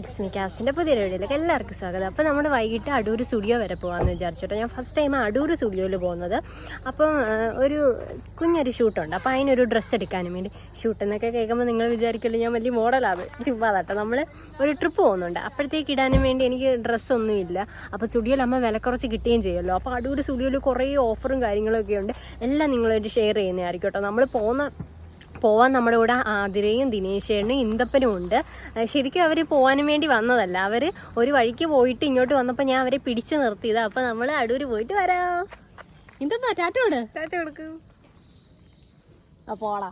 It's me കാസിന്റെ പുതിയ വീഡിയോയിലേക്ക് എല്ലാവർക്കും സ്വാഗതം. അപ്പോൾ നമ്മൾ വൈകിട്ട് അടൂർ സ്റ്റുഡിയോ വരെ പോകാമെന്ന് വിചാരിച്ചോട്ടോ. ഞാൻ ഫസ്റ്റ് ടൈം അടൂർ സ്റ്റുഡിയോയിൽ പോകുന്നത്. അപ്പം ഒരു കുഞ്ഞൊരു ഷൂട്ടുണ്ട് അപ്പോൾ അതിനൊരു ഡ്രസ്സ് എടുക്കാനും വേണ്ടി. ഷൂട്ട് എന്നൊക്കെ കേൾക്കുമ്പോൾ നിങ്ങൾ വിചാരിക്കില്ല ഞാൻ വലിയ മോഡലാണ് ചുമ്മാതാട്ടോ നമ്മൾ ഒരു ട്രിപ്പ് പോകുന്നുണ്ട്. അപ്പോഴത്തേക്ക് ഇടാനും വേണ്ടി എനിക്ക് ഡ്രസ്സൊന്നും ഇല്ല. അപ്പോൾ സ്റ്റുഡിയോയിൽ അമ്മ വില കുറച്ച് കിട്ടുകയും ചെയ്യുമല്ലോ. അപ്പോൾ അടൂർ സ്റ്റുഡിയോയിൽ കുറേ ഓഫറും കാര്യങ്ങളൊക്കെ ഉണ്ട്. എല്ലാം നിങ്ങളായിട്ട് ഷെയർ ചെയ്യുന്നതായിരിക്കും കേട്ടോ നമ്മൾ പോകുന്ന പോവാൻ നമ്മുടെ കൂടെ ആതിരയും ദിനേശേണും ഇന്തപ്പനും ഉണ്ട്. ശരിക്കും അവർ പോകാനും വേണ്ടി വന്നതല്ല. അവർ ഒരു വഴിക്ക് പോയിട്ട് ഇങ്ങോട്ട് വന്നപ്പോൾ ഞാൻ അവരെ പിടിച്ചു നിർത്തിയതാ. അപ്പം നമ്മൾ അടൂര് പോയിട്ട് വരാം. ഇന്തപ്പ ടാറ്റോട് ടാറ്റ കൊടുക്കും. അപ്പോളാ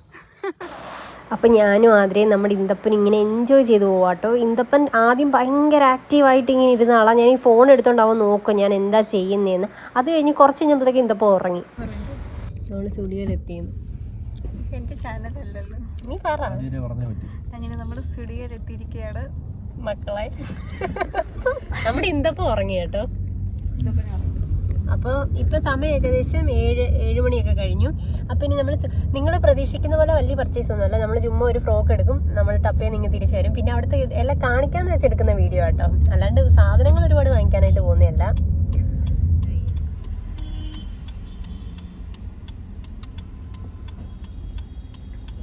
അപ്പം ഞാനും ആതിരയും നമ്മുടെ ഇന്തപ്പൻ ഇങ്ങനെ എൻജോയ് ചെയ്ത് പോവാട്ടോ ഇന്തപ്പൻ ആദ്യം ഭയങ്കര ആക്റ്റീവായിട്ട് ഇങ്ങനെ ഇരുന്ന ആളാണ് ഞാൻ ഈ ഫോൺ എടുത്തോണ്ടാവും നോക്കും ഞാൻ എന്താ ചെയ്യുന്നതെന്ന് അത് കഴിഞ്ഞ് കുറച്ച് കഴിഞ്ഞപ്പോഴത്തേക്ക് ഇന്തപ്പൻ ഉറങ്ങി. നമ്മൾ സ്റ്റുഡിയോയിൽ എത്തിയെന്ന് എന്റെ ചാനലല്ലല്ലോ നീ പറ. അങ്ങനെ നമ്മൾ സ്റ്റുഡിയോയിൽ എത്തിയിരിക്കുകയാണ് മക്കളെ. നമ്മുടെ ഇന്തപ്പം ഉറങ്ങി കേട്ടോ. അപ്പോൾ ഇപ്പോൾ സമയം ഏകദേശം ഏഴ് ഏഴ് മണിയൊക്കെ കഴിഞ്ഞു. അപ്പോൾ ഇനി നമ്മൾ നിങ്ങൾ പ്രതീക്ഷിക്കുന്ന പോലെ വലിയ പർച്ചേസ് ഒന്നും അല്ല നമ്മൾ ചുമ്മാ ഒരു ഫ്രോക്ക് എടുക്കും നമ്മൾ ടപ്പേ നിങ്ങൾ തിരിച്ചു വരും. പിന്നെ അവിടുത്തെ എല്ലാം കാണിക്കാമെന്ന് വെച്ചെടുക്കുന്ന വീഡിയോ കേട്ടോ അല്ലാണ്ട് സാധനങ്ങൾ ഒരുപാട് വാങ്ങിക്കാനായിട്ട് പോകുന്നതല്ല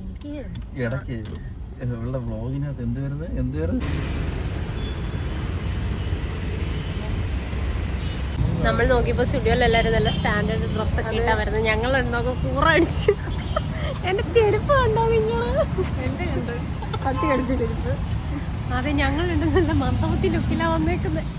എനിക്ക് ഇടയ്ക്ക് ഉള്ള വ്ളോഗിനകത്ത് എന്ത് വരുന്നത്? എന്ത് വരുന്നത്? നമ്മൾ നോക്കിയപ്പോ സ്റ്റുഡിയോയിൽ എല്ലാവരും നല്ല സ്റ്റാൻഡേർഡ് ഡ്രസ്സൊക്കെ ഇട്ടാ വരുന്നത്. ഞങ്ങൾ ഉണ്ടോ കൂറടിച്ചു എന്റെ ചെരുപ്പ് കണ്ടോ നിങ്ങൾ? എന്റെ കണ്ടു കത്തി കടിച്ച ചെരുപ്പ് അതെ ഞങ്ങളുണ്ട് നല്ല മന്ദമത്തി ലുക്കിലാ വന്നേക്കുന്നത്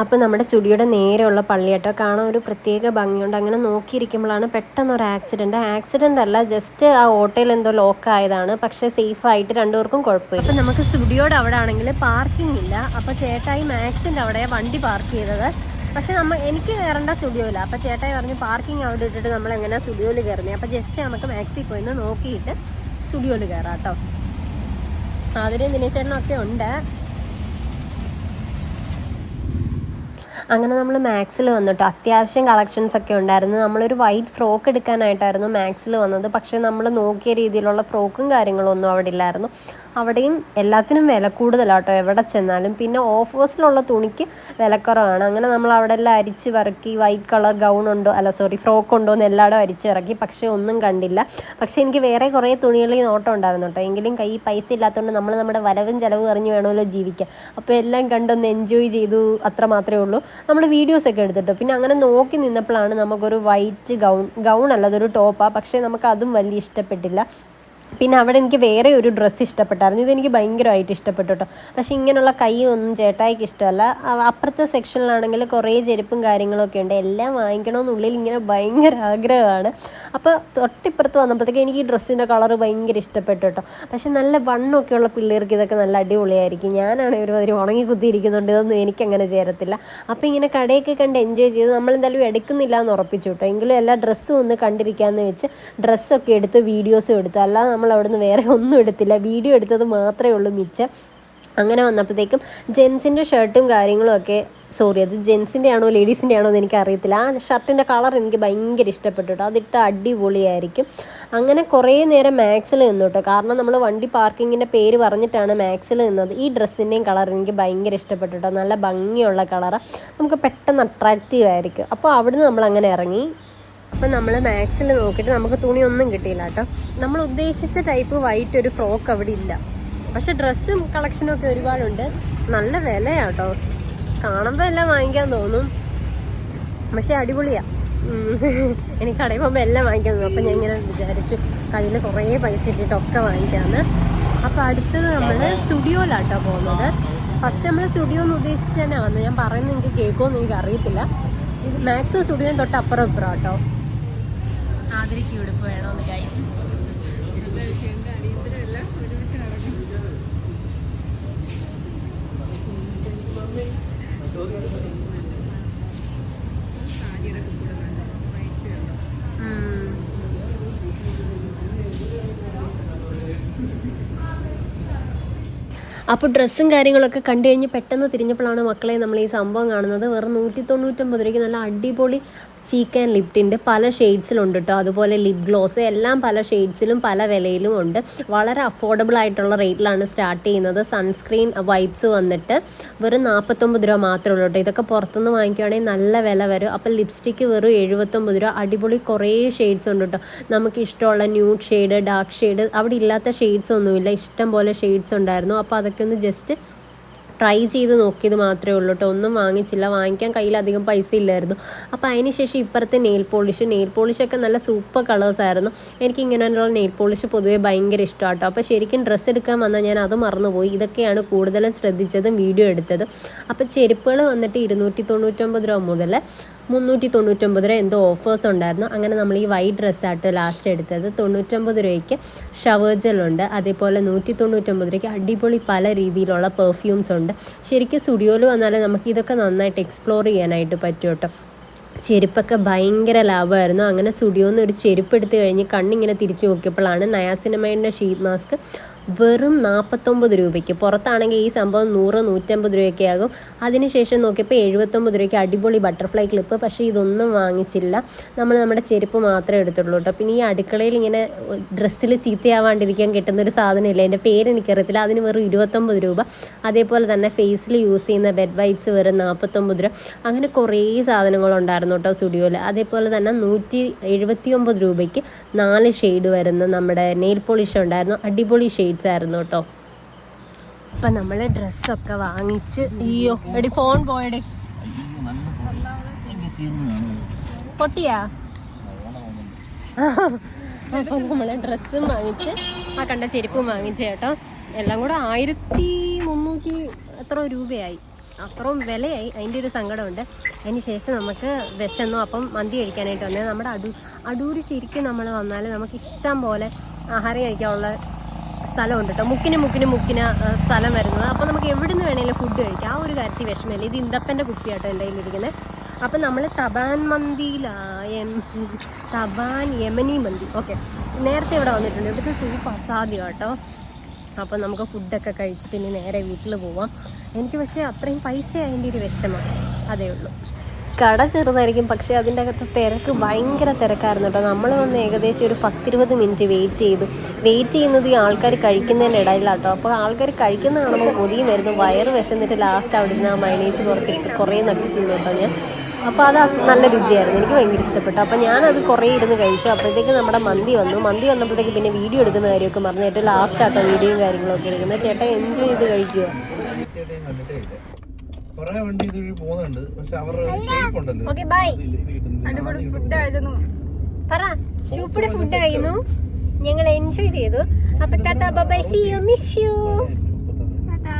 അപ്പം നമ്മുടെ സ്റ്റുഡിയോയുടെ നേരെയുള്ള പള്ളിയാട്ടോ കാണാൻ ഒരു പ്രത്യേക ഭംഗിയുണ്ട്. അങ്ങനെ നോക്കിയിരിക്കുമ്പോഴാണ് പെട്ടെന്ന് ഒരു ആക്സിഡന്റ് ആക്സിഡന്റ് അല്ല ജസ്റ്റ് ആ ഓട്ടോയിൽ എന്തോ ലോക്ക് ആയതാണ്. പക്ഷേ സേഫായിട്ട് രണ്ടുപേർക്കും കുഴപ്പമില്ല. അപ്പോൾ നമുക്ക് സ്റ്റുഡിയോയുടെ അവിടെ ആണെങ്കിൽ പാർക്കിംഗ് ഇല്ല. അപ്പോൾ ചേട്ടായി മാക്സിന്റെ അവിടെ വണ്ടി പാർക്ക് ചെയ്തത്. പക്ഷെ നമ്മൾ എനിക്ക് കയറേണ്ട സ്റ്റുഡിയോയില്ല അപ്പോൾ ചേട്ടായി പറഞ്ഞു പാർക്കിംഗ് അവിടെ ഇട്ടിട്ട് നമ്മൾ എങ്ങനെ സ്റ്റുഡിയോയിൽ കയറുന്നത് അപ്പോൾ ജസ്റ്റ് നമുക്ക് മാക്സിൽ പോയി നോക്കിയിട്ട് സ്റ്റുഡിയോയിൽ കയറാം കേട്ടോ. അതിന് ദിനേശേട്ടനൊക്കെ ഉണ്ട്. അങ്ങനെ നമ്മൾ മാക്സിൽ വന്നിട്ട്. അത്യാവശ്യം കളക്ഷൻസ് ഒക്കെ ഉണ്ടായിരുന്നു. നമ്മളൊരു വൈറ്റ് ഫ്രോക്ക് എടുക്കാനായിട്ടായിരുന്നു മാക്സിൽ വന്നത്. പക്ഷേ നമ്മൾ നോക്കിയ രീതിയിലുള്ള ഫ്രോക്കും കാര്യങ്ങളും ഒന്നും അവിടെ ഇല്ലായിരുന്നു. അവിടെയും എല്ലാത്തിനും വില കൂടുതലാട്ടോ എവിടെ ചെന്നാലും. പിന്നെ ഓഫേഴ്സിലുള്ള തുണിക്ക് വിലക്കുറവാണ്. അങ്ങനെ നമ്മൾ അവിടെ എല്ലാം അരിച്ച് വറക്കി വൈറ്റ് കളർ ഗൗൺ ഉണ്ടോ അല്ല സോറി ഫ്രോക്ക് ഉണ്ടോ എന്ന് എല്ലായിടും അരിച്ച് ഇറക്കി പക്ഷേ ഒന്നും കണ്ടില്ല. പക്ഷേ എനിക്ക് വേറെ കുറേ തുണികളിൽ നോട്ടം ഉണ്ടായിരുന്നു കേട്ടോ. എങ്കിലും കൈ പൈസ ഇല്ലാത്തതുകൊണ്ട് നമ്മൾ നമ്മുടെ വരവും ചിലവ് അറിഞ്ഞ് വേണമല്ലോ ജീവിക്കാൻ. അപ്പോൾ എല്ലാം കണ്ടൊന്ന് എൻജോയ് ചെയ്തു അത്ര മാത്രമേ ഉള്ളൂ. നമ്മൾ വീഡിയോസൊക്കെ എടുത്തിട്ടു. പിന്നെ അങ്ങനെ നോക്കി നിന്നപ്പോഴാണ് നമുക്കൊരു വൈറ്റ് ഗൗൺ ഗൗൺ അല്ല അതൊരു ടോപ്പാണ് പക്ഷേ നമുക്ക് അതും വലിയ ഇഷ്ടപ്പെട്ടില്ല. പിന്നെ അവിടെ എനിക്ക് വേറെ ഒരു ഡ്രസ്സ് ഇഷ്ടപ്പെട്ടായിരുന്നു. ഇതെനിക്ക് ഭയങ്കരമായിട്ട് ഇഷ്ടപ്പെട്ടു കേട്ടോ പക്ഷേ ഇങ്ങനെയുള്ള കൈ ഒന്നും ചേട്ടായിക്ക് ഇഷ്ടമല്ല. അപ്പുറത്തെ സെക്ഷനിലാണെങ്കിൽ കുറേ ചെരുപ്പും കാര്യങ്ങളൊക്കെ ഉണ്ട്. എല്ലാം വാങ്ങിക്കണമെന്നുള്ളിൽ ഇങ്ങനെ ഭയങ്കര ആഗ്രഹമാണ്. അപ്പോൾ തൊട്ടിപ്പുറത്ത് വന്നപ്പോഴത്തേക്ക് എനിക്ക് ഈ ഡ്രസ്സിന്റെ കളർ ഭയങ്കര ഇഷ്ടപ്പെട്ടു കേട്ടോ പക്ഷേ നല്ല വണ്ണമൊക്കെ ഉള്ള പിള്ളേർക്ക് ഇതൊക്കെ നല്ല അടിപൊളിയായിരിക്കും. ഞാനാണ് ഒരുമാതിരി ഉണങ്ങി കുത്തിയിരിക്കുന്നുണ്ട് ഇതൊന്നും എനിക്കങ്ങനെ ചേരത്തില്ല. അപ്പോൾ ഇങ്ങനെ കടയൊക്കെ കണ്ട് എൻജോയ് ചെയ്ത് നമ്മൾ എന്തായാലും എടുക്കുന്നില്ല എന്ന് ഉറപ്പിച്ചു കേട്ടോ എങ്കിലും എല്ലാ ഡ്രസ്സും ഒന്ന് കണ്ടിരിക്കാമെന്ന് വെച്ച് ഡ്രസ്സൊക്കെ എടുത്ത് വീഡിയോസും എടുത്തു. അല്ലാതെ നമ്മൾ അവിടുന്ന് വേറെ ഒന്നും എടുത്തില്ല. വീഡിയോ എടുത്തത് മാത്രമേ ഉള്ളൂ മിച്ചം. അങ്ങനെ വന്നപ്പോഴത്തേക്കും ജെൻസിന്റെ ഷർട്ടും കാര്യങ്ങളും ഒക്കെ സോറി അത് ജെൻസിന്റെ ആണോ ലേഡീസിന്റെ ആണോ എന്ന് എനിക്ക് അറിയത്തില്ല. ആ ഷർട്ടിന്റെ കളർ എനിക്ക് ഭയങ്കര ഇഷ്ടപ്പെട്ടു കേട്ടോ. അതിട്ട് അടിപൊളിയായിരിക്കും. അങ്ങനെ കുറേ നേരം മാക്സിൽ നിന്നു കേട്ടോ. കാരണം നമ്മൾ വണ്ടി പാർക്കിങ്ങിന്റെ പേര് പറഞ്ഞിട്ടാണ് മാക്സിൽ നിന്നത്. ഈ ഡ്രസ്സിന്റെയും കളർ എനിക്ക് ഭയങ്കര ഇഷ്ടപ്പെട്ടു കേട്ടോ. നല്ല ഭംഗിയുള്ള കളറാണ് നമുക്ക് പെട്ടെന്ന് അട്രാക്റ്റീവ് ആയിരിക്കും. അപ്പോൾ അവിടുന്ന് നമ്മൾ അങ്ങനെ ഇറങ്ങി. അപ്പം നമ്മൾ മാക്സിൽ നോക്കിയിട്ട് നമുക്ക് തുണിയൊന്നും കിട്ടിയില്ല കേട്ടോ. നമ്മൾ ഉദ്ദേശിച്ച ടൈപ്പ് വൈറ്റ് ഒരു ഫ്രോക്ക് അവിടെ ഇല്ല. പക്ഷെ ഡ്രസ്സും കളക്ഷനും ഒക്കെ ഒരുപാടുണ്ട്. നല്ല വിലയാണ് കേട്ടോ. കാണുമ്പോൾ എല്ലാം വാങ്ങിക്കാൻ തോന്നും. പക്ഷെ അടിപൊളിയാ. എനിക്ക് കടയിൽ പോകുമ്പോൾ എല്ലാം വാങ്ങിക്കാൻ തോന്നും. അപ്പം ഞാൻ ഇങ്ങനെ വിചാരിച്ചു കയ്യിൽ കുറേ പൈസ ഇട്ടിട്ടൊക്കെ വാങ്ങിക്കാമെന്ന് അപ്പോൾ അടുത്തത് നമ്മൾ സ്റ്റുഡിയോയിലാട്ടോ പോകുന്നത്. ഫസ്റ്റ് നമ്മൾ സ്റ്റുഡിയോ എന്ന് ഉദ്ദേശിച്ച് തന്നെ വന്നത്. ഞാൻ പറയുന്നത് എനിക്ക് കേൾക്കുമെന്ന് എനിക്ക് അറിയത്തില്ല. ഇത് മാക്സിമം സ്റ്റുഡിയോ തൊട്ട് അപ്പുറം ഇപ്പുറം കേട്ടോ. ആതിരയ്ക്ക് ഉടുപ്പ് വേണമെന്ന് ഗൈസ് അപ്പോൾ ഡ്രസ്സും കാര്യങ്ങളൊക്കെ കണ്ടു കഴിഞ്ഞ് പെട്ടെന്ന് തിരിഞ്ഞപ്പോഴാണ് മക്കളെ നമ്മൾ ഈ സംഭവം കാണുന്നത്. വെറും നൂറ്റി തൊണ്ണൂറ്റൊമ്പത് രൂപയ്ക്ക് നല്ല അടിപൊളി ചീക്ക് ആൻഡ് ലിപ്റ്റിന്റെ പല ഷെയ്ഡ്സിലുണ്ട് കേട്ടോ അതുപോലെ ലിപ് ഗ്ലോസ് എല്ലാം പല ഷെയ്ഡ്സിലും പല വിലയിലും ഉണ്ട്. വളരെ അഫോർഡബിൾ ആയിട്ടുള്ള റേറ്റിലാണ് സ്റ്റാർട്ട് ചെയ്യുന്നത്. സൺസ്ക്രീൻ വൈപ്സ് വന്നിട്ട് വെറും നാൽപ്പത്തൊമ്പത് രൂപ മാത്രമേ ഉള്ളൂ കേട്ടോ ഇതൊക്കെ പുറത്തുനിന്ന് വാങ്ങിക്കുവാണെങ്കിൽ നല്ല വില വരും. അപ്പോൾ ലിപ്സ്റ്റിക്ക് വെറും എഴുപത്തൊമ്പത് രൂപ. അടിപൊളി കുറേ ഷെയ്ഡ്സ് ഉണ്ട് കേട്ടോ നമുക്ക് ഇഷ്ടമുള്ള ന്യൂഡ് ഷെയ്ഡ് ഡാർക്ക് ഷെയ്ഡ് അവിടെ ഇല്ലാത്ത ഷെയ്ഡ്സ് ഒന്നുമില്ല. ഇഷ്ടം പോലെ ഷെയ്ഡ്സ് ഉണ്ടായിരുന്നു. അപ്പോൾ അതൊക്കെ ഒന്ന് ജസ്റ്റ് ട്രൈ ചെയ്ത് നോക്കിയത് മാത്രമേ ഉള്ളൂ കേട്ടോ. ഒന്നും വാങ്ങിച്ചില്ല. വാങ്ങിക്കാൻ കയ്യിൽ അധികം പൈസ ഇല്ലായിരുന്നു. അപ്പോൾ അതിന് ശേഷം ഇപ്പുറത്തെ നെയിൽ പോളിഷ് നെയിൽ പോളിഷൊക്കെ നല്ല സൂപ്പർ കളേഴ്സ് ആയിരുന്നു. എനിക്ക് ഇങ്ങനെയുള്ള നെയിൽ പോളിഷ് പൊതുവേ ഭയങ്കര ഇഷ്ടമാണ് കേട്ടോ അപ്പോൾ ശരിക്കും ഡ്രസ്സ് എടുക്കാൻ വന്നാൽ ഞാൻ അത് മറന്നുപോയി. ഇതൊക്കെയാണ് കൂടുതലും ശ്രദ്ധിച്ചതും വീഡിയോ എടുത്തതും. അപ്പോൾ ചെരുപ്പുകൾ വന്നിട്ട് ഇരുന്നൂറ്റി തൊണ്ണൂറ്റൊമ്പത് രൂപ മുതൽ മുന്നൂറ്റി തൊണ്ണൂറ്റൊമ്പത് രൂപ എന്തോ ഓഫേഴ്സ് ഉണ്ടായിരുന്നു. അങ്ങനെ നമ്മൾ ഈ വൈറ്റ് ഡ്രസ്സായിട്ട് ലാസ്റ്റ് എടുത്തത്. തൊണ്ണൂറ്റൊമ്പത് രൂപയ്ക്ക് ഷവർ ജെല്ലുണ്ട് അതേപോലെ നൂറ്റി തൊണ്ണൂറ്റൊമ്പത് രൂപയ്ക്ക് അടിപൊളി പല രീതിയിലുള്ള പെർഫ്യൂംസ് ഉണ്ട്. ശരിക്കും സ്റ്റുഡിയോയിൽ വന്നാൽ നമുക്ക് ഇതൊക്കെ നന്നായിട്ട് എക്സ്പ്ലോർ ചെയ്യാനായിട്ട് പറ്റും കേട്ടോ ചെരുപ്പൊക്കെ ഭയങ്കര ലാഭമായിരുന്നു. അങ്ങനെ സ്റ്റുഡിയോന്ന് ഒരു ചെരുപ്പ് എടുത്തു കഴിഞ്ഞ് കണ്ണിങ്ങനെ തിരിച്ചു നോക്കിയപ്പോഴാണ് നയാസിനമൈന്റെ ഷീറ്റ് മാസ്ക് വെറും നാൽപ്പത്തൊമ്പത് രൂപയ്ക്ക്. പുറത്താണെങ്കിൽ ഈ സംഭവം നൂറ് നൂറ്റമ്പത് രൂപയൊക്കെ ആകും അതിനുശേഷം നോക്കിയപ്പോൾ എഴുപത്തൊമ്പത് രൂപയ്ക്ക് അടിപൊളി ബട്ടർഫ്ലൈ ക്ലിപ്പ്. പക്ഷേ ഇതൊന്നും വാങ്ങിച്ചില്ല. നമ്മൾ നമ്മുടെ ചെരുപ്പ് മാത്രമേ എടുത്തുള്ളൂ കേട്ടോ. പിന്നെ ഈ അടുക്കളയിൽ ഇങ്ങനെ ഡ്രസ്സിൽ ചീത്തയാവാണ്ടിരിക്കാൻ കിട്ടുന്ന ഒരു സാധനമില്ല. എന്റെ പേര് എനിക്കറിയത്തില്ല. അതിന് വെറും ഇരുപത്തൊമ്പത് രൂപ. അതേപോലെ തന്നെ ഫേസിൽ യൂസ് ചെയ്യുന്ന ബെഡ് വൈപ്സ് വെറും നാൽപ്പത്തൊമ്പത് രൂപ. അങ്ങനെ കുറേ സാധനങ്ങളുണ്ടായിരുന്നു കേട്ടോ സ്റ്റുഡിയോയിൽ. അതേപോലെ തന്നെ നൂറ്റി എഴുപത്തി ഒമ്പത് രൂപയ്ക്ക് നാല് ഷെയ്ഡ് വരുന്ന നമ്മുടെ നെയിൽ പോളിഷ് ഉണ്ടായിരുന്നു. അടിപൊളി ആയിരുന്നു കേട്ടോ. അപ്പം നമ്മൾ ഡ്രസ്സൊക്കെ വാങ്ങിച്ച് അയ്യോ എടി ഫോൺ പോയടി. പൊട്ടിയാ? അപ്പോൾ നമ്മൾ ഡ്രസ്സും വാങ്ങിച്ച് ആ കണ്ട ചെരുപ്പും വാങ്ങിച്ച് കേട്ടോ. എല്ലാം കൂടെ ആയിരത്തി മുന്നൂറ്റി എത്ര രൂപയായി. അത്രയും വിലയായി. അതിന്റെ ഒരു സങ്കടമുണ്ട്. അതിന് ശേഷം നമുക്ക് വിശന്നു. അപ്പം മന്തി കഴിക്കാനായിട്ട് വന്നത് നമ്മുടെ അടൂ അടൂർ ശരിക്കും നമ്മൾ വന്നാൽ നമുക്ക് ഇഷ്ടം പോലെ ആഹാരം കഴിക്കാനുള്ള സ്ഥലമുണ്ട് കേട്ടോ മുക്കിന് മുക്കിന് മുക്കിന് സ്ഥലം വരുന്നത്. അപ്പോൾ നമുക്ക് എവിടുന്ന് വേണമെങ്കിലും ഫുഡ് കഴിക്കാം. ആ ഒരു കാര്യത്തിൽ വിഷമമില്ല. ഇത് ഇന്തപ്പന്റെ കുപ്പിയാട്ടോ എന്റെ കയ്യിലിരിക്കുന്നത് അപ്പം നമ്മൾ തബാൻ മന്തിയിലായ തബാൻ യമനി മന്തി. ഓക്കെ. നേരത്തെ ഇവിടെ വന്നിട്ടുണ്ട്. ഇവിടുത്തെ സൂപ്പ് അസാധ്യം കേട്ടോ അപ്പം നമുക്ക് ഫുഡൊക്കെ കഴിച്ചിട്ട് ഇനി നേരെ വീട്ടിൽ പോവാം. എനിക്ക് പക്ഷേ അത്രയും പൈസ അതിന്റെ ഒരു വിഷമം. അതേ ഉള്ളൂ. കട ചെറുതായിരിക്കും. പക്ഷെ അതിന്റെ അകത്ത് തിരക്ക് ഭയങ്കര തിരക്കായിരുന്നു കേട്ടോ. നമ്മൾ വന്ന് ഏകദേശം ഒരു പത്തിരുപത് മിനിറ്റ് വെയിറ്റ് ചെയ്തു. വെയിറ്റ് ചെയ്യുന്നത് ഈ ആൾക്കാർ കഴിക്കുന്നതിന്റെ ഇടയിലാട്ടോ അപ്പോൾ ആൾക്കാർ കഴിക്കുന്ന കാണുമ്പോൾ കൊതിയും വരുന്നു. വയറ് വിശന്നിട്ട് ലാസ്റ്റ് അവിടെ നിന്ന് ആ മൈനീസ് കുറച്ചെടുത്ത് കുറേ നക്കി തിന്നു കേട്ടോ ഞാൻ. അപ്പോൾ അത് നല്ല രുചിയായിരുന്നു. എനിക്ക് ഭയങ്കര ഇഷ്ടപ്പെട്ടു. അപ്പോൾ ഞാനത് കുറേ ഇരുന്ന് കഴിച്ചു. അപ്പോഴത്തേക്ക് നമ്മുടെ മന്തി വന്നു. മന്തി വന്നപ്പോഴത്തേക്ക് പിന്നെ വീഡിയോ എടുക്കുന്ന കാര്യമൊക്കെ മറന്നു. ഏറ്റവും ലാസ്റ്റ് ആട്ടോ വീഡിയോയും കാര്യങ്ങളൊക്കെ എടുക്കുന്നത്. ചേട്ടൻ എൻജോയ് ചെയ്ത് കഴിക്കുക. കുറേ വണ്ടി ഇതുവഴി പോകുന്നുണ്ട്. പക്ഷെ അവരുടെ ഷേപ്പ് ഉണ്ടല്ലോ ഓക്കെ ബൈ. ഇതില്ല, ഫുഡ് കിട്ടുന്നില്ല. പറ സൂപ്പർ ഫുഡ് ആയിരുന്നു. ഞങ്ങൾ എൻജോയ് ചെയ്തു. അപ്പൊ tata bye see you miss you tata.